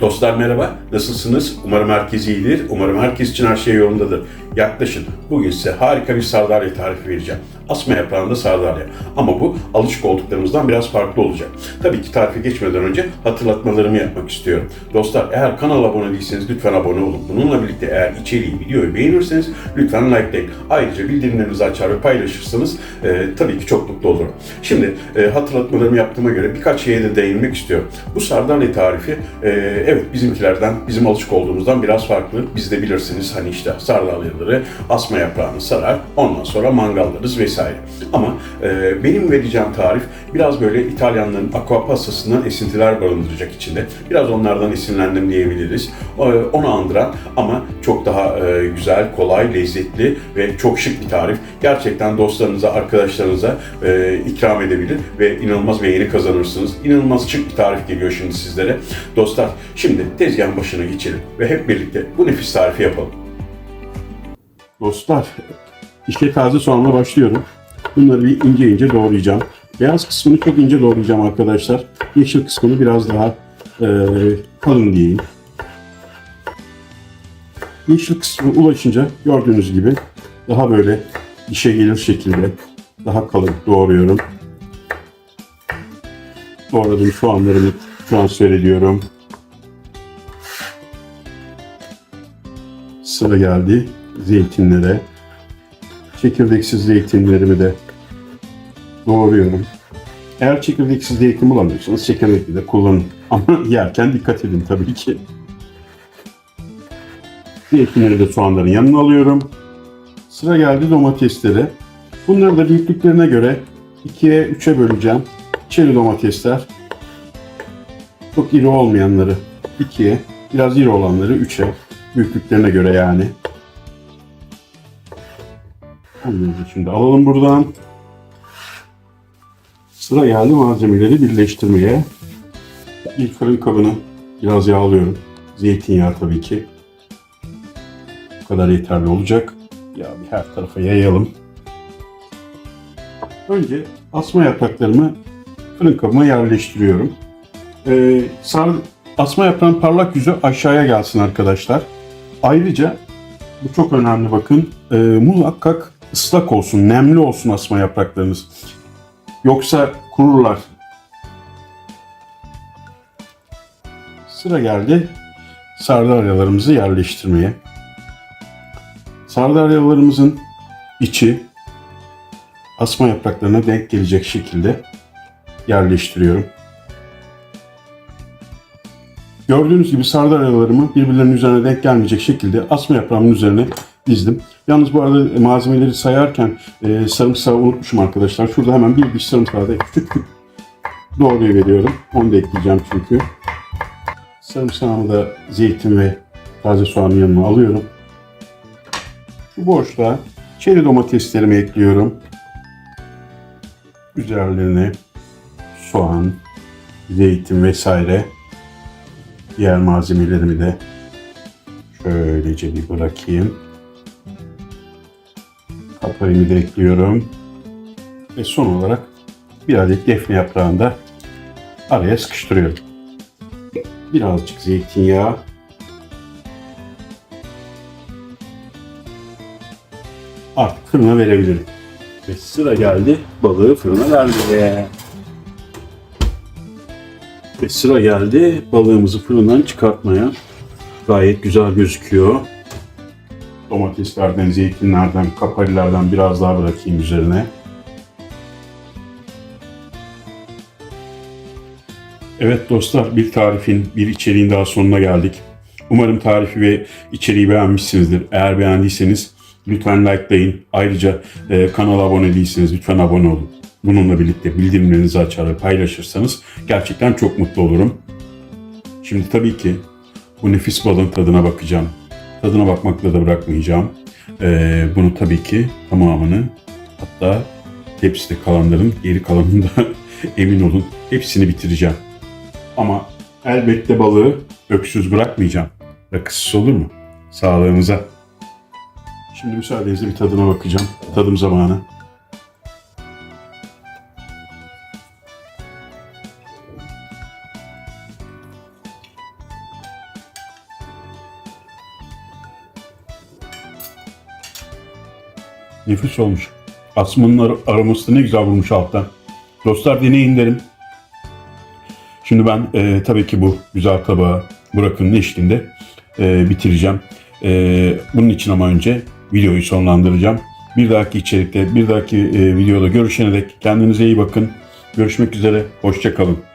Dostlar merhaba, nasılsınız? Umarım herkes iyidir, umarım herkes için her şey yolundadır. Yaklaşın, bugün size harika bir sardalya tarifi vereceğim. Asma yaprağında sardalya. Ama bu alışık olduklarımızdan biraz farklı olacak. Tabii ki tarife geçmeden önce hatırlatmalarımı yapmak istiyorum. Dostlar eğer kanala abone değilseniz lütfen abone olun. Bununla birlikte eğer içeriği, videoyu beğenirseniz lütfen likelayın. Ayrıca bildirimlerinizi açar ve paylaşırsanız e, tabii ki çok mutlu olurum. Şimdi e, hatırlatmalarımı yaptığıma göre birkaç şeye de değinmek istiyorum. Bu sardalya tarifi e, evet bizimkilerden, bizim alışık olduğumuzdan biraz farklı. Biz de bilirsiniz hani işte sardalyaları asma yaprağını sarar, ondan sonra mangallarız vesaire. Ama e, benim vereceğim tarif biraz böyle İtalyanların aqua pastasından esintiler barındıracak içinde. Biraz onlardan esinlendim diyebiliriz. E, onu andıran ama çok daha e, güzel, kolay, lezzetli ve çok şık bir tarif. Gerçekten dostlarınıza, arkadaşlarınıza e, ikram edebilir ve inanılmaz beğeni kazanırsınız. İnanılmaz şık bir tarif geliyor şimdi sizlere. Dostlar şimdi tezgahın başına geçelim ve hep birlikte bu nefis tarifi yapalım. Dostlar, işe taze soğanla başlıyorum. Bunları bir ince ince doğrayacağım. Beyaz kısmını çok ince doğrayacağım arkadaşlar. Yeşil kısmını biraz daha e, kalın diyeyim. Yeşil kısmı ulaşınca gördüğünüz gibi daha böyle işe gelir şekilde daha kalın doğruyorum. Doğradığım soğanlarımı transfer ediyorum. Sıra geldi zeytinlere. Çekirdeksiz zeytinlerimi de doğruyorum. Eğer çekirdeksiz zeytin bulamıyorsanız çekirdekli de kullanın. Ama yerken dikkat edin tabii ki. Zeytinleri de soğanların yanına alıyorum. Sıra geldi domateslere. Bunları da büyüklüklerine göre 2'ye 3'e böleceğim. Çeri domatesler. Çok iri olmayanları 2'ye, biraz iri olanları 3'e. Büyüklüklerine göre yani. Şimdi alalım buradan. Sıra geldi malzemeleri birleştirmeye. İlk fırın kabını biraz yağlıyorum. Zeytinyağı tabii ki. Bu kadar yeterli olacak. Ya bir her tarafa yayalım. Önce asma yapraklarımı fırın kabıma yerleştiriyorum. Ee, sar, asma yaprağın parlak yüzü aşağıya gelsin arkadaşlar. Ayrıca bu çok önemli bakın. Ee, muhakkak ıslak olsun, nemli olsun asma yapraklarınız. Yoksa kururlar. Sıra geldi sardalyalarımızı yerleştirmeye. Sardalyalarımızın içi asma yapraklarına denk gelecek şekilde yerleştiriyorum. Gördüğünüz gibi sardalyalarımı birbirlerinin üzerine denk gelmeyecek şekilde asma yaprağımın üzerine dizdim. Yalnız bu arada malzemeleri sayarken e, sarımsağı unutmuşum arkadaşlar. Şurada hemen bir diş sarımsağı da küçük küçük veriyorum. Onu da ekleyeceğim çünkü. Sarımsağımı da zeytin ve taze soğanın yanına alıyorum. Şu boşluğa çeri domateslerimi ekliyorum. Üzerlerine soğan, zeytin vesaire diğer malzemelerimi de şöylece bir bırakayım. Kaparimi de ekliyorum. Ve son olarak bir adet defne yaprağını da araya sıkıştırıyorum. Birazcık zeytinyağı. Artık fırına verebilirim. Ve sıra geldi balığı fırına vermeye. Ve sıra geldi balığımızı fırından çıkartmaya. Gayet güzel gözüküyor. Domateslerden, zeytinlerden, kaparilerden biraz daha bırakayım üzerine. Evet dostlar bir tarifin, bir içeriğin daha sonuna geldik. Umarım tarifi ve içeriği beğenmişsinizdir. Eğer beğendiyseniz lütfen likelayın. Ayrıca e, kanala abone değilseniz lütfen abone olun. Bununla birlikte bildirimlerinizi açar ve paylaşırsanız gerçekten çok mutlu olurum. Şimdi tabii ki bu nefis balın tadına bakacağım. Tadına bakmakla da bırakmayacağım. Ee, bunu tabii ki tamamını hatta tepside kalanların geri kalanında emin olun hepsini bitireceğim. Ama elbette balığı öksüz bırakmayacağım. Rakısız olur mu? Sağlığınıza. Şimdi müsaadenizle bir tadına bakacağım. Tadım zamanı. Nefis olmuş. Asmanın ar- aroması da ne güzel vurmuş alttan. Dostlar deneyin derim. Şimdi ben e, tabii ki bu güzel tabağı Burak'ın eşliğinde e, bitireceğim. E, bunun için ama önce videoyu sonlandıracağım. Bir dahaki içerikte, bir dahaki e, videoda görüşene dek kendinize iyi bakın. Görüşmek üzere, hoşçakalın.